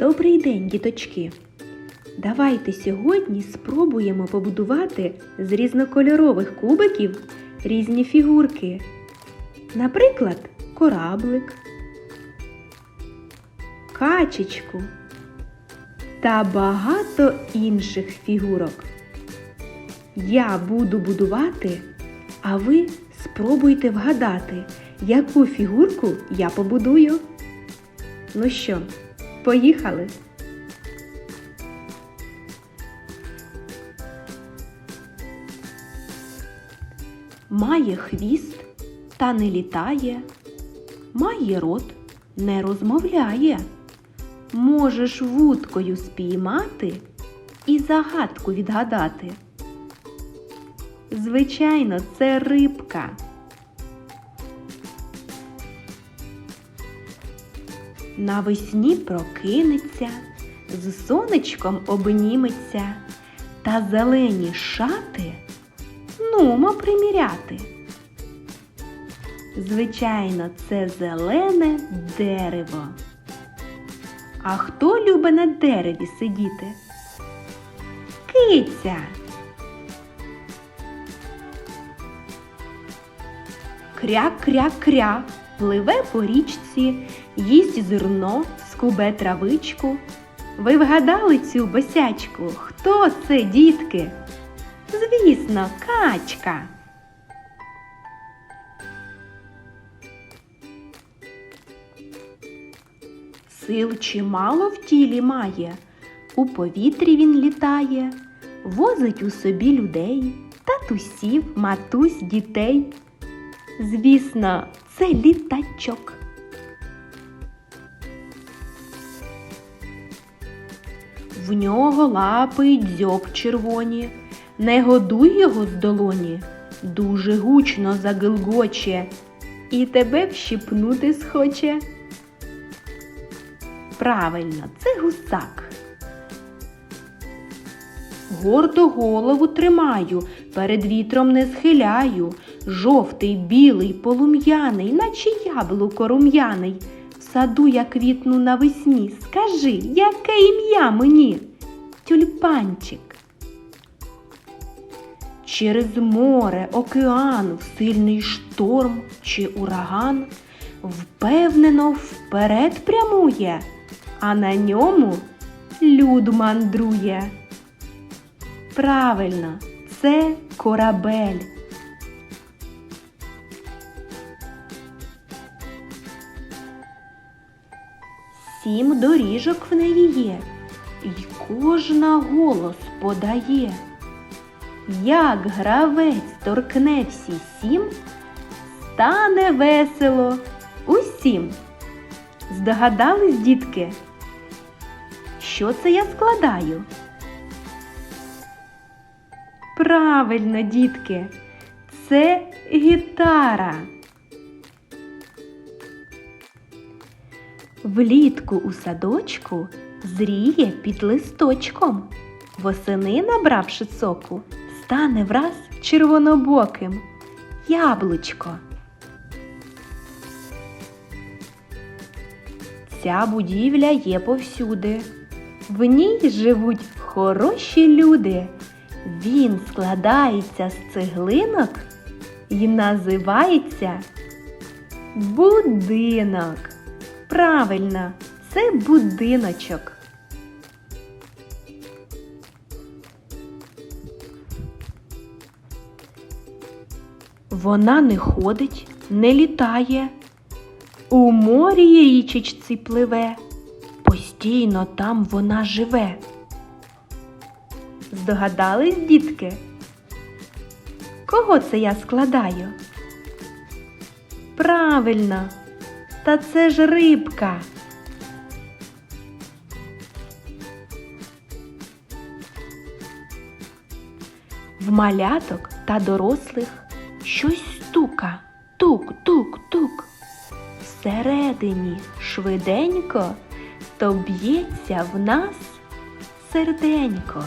Добрий день, діточки! Давайте сьогодні спробуємо побудувати з різнокольорових кубиків різні фігурки. Наприклад, кораблик, качечку та багато інших фігурок. Я буду будувати, а ви спробуйте вгадати, яку фігурку я побудую. Ну що, поїхали? Має хвіст та не літає, має рот, не розмовляє. Можеш вудкою спіймати і загадку відгадати. Звичайно, це рибка. Навесні прокинеться, з сонечком обніметься, та зелені шати нумо приміряти. Звичайно, це зелене дерево. А хто любить на дереві сидіти? Киця. Кря-кря-кря, пливе по річці, їсть зерно, скубе травичку. Ви вгадали цю босячку? Хто це, дітки? Звісно, качка. Сил чимало в тілі має, у повітрі він літає, возить у собі людей, татусів, матусь, дітей. Звісно, це літачок. В нього лапи й дзьоб червоні, не годуй його з долоні, дуже гучно загилгоче і тебе вщипнути схоче. Правильно, це гусак. Гордо голову тримаю, перед вітром не схиляю, жовтий, білий, полум'яний, наче яблуко рум'яний. В саду я квітну навесні. Скажи, яке ім'я мені? Тюльпанчик. Через море, океан, в сильний шторм чи ураган впевнено вперед прямує, а на ньому люд мандрує. Правильно, це корабель. Сім доріжок в неї є, і кожна голос подає. Як гравець торкне всі сім, стане весело усім. Здогадались, дітки? Що це я складаю? Правильно, дітки, це гітара. Влітку у садочку зріє під листочком. Восени, набравши соку, стане враз червонобоким яблучко. Ця будівля є повсюди. В ній живуть хороші люди. Він складається з цеглинок і називається будинок. Правильно, це будиночок. Вона не ходить, не літає. У морі річечці пливе, постійно там вона живе. Здогадались, дітки? Кого це я складаю? Правильно, та це ж рибка. В маляток та дорослих щось стука, тук-тук-тук. Всередині швиденько то б'ється в нас серденько.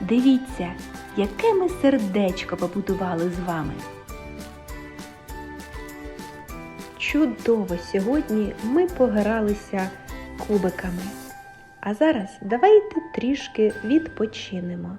Дивіться, яке ми сердечко побудували з вами. Чудово сьогодні ми погралися кубиками. А зараз давайте трішки відпочинемо.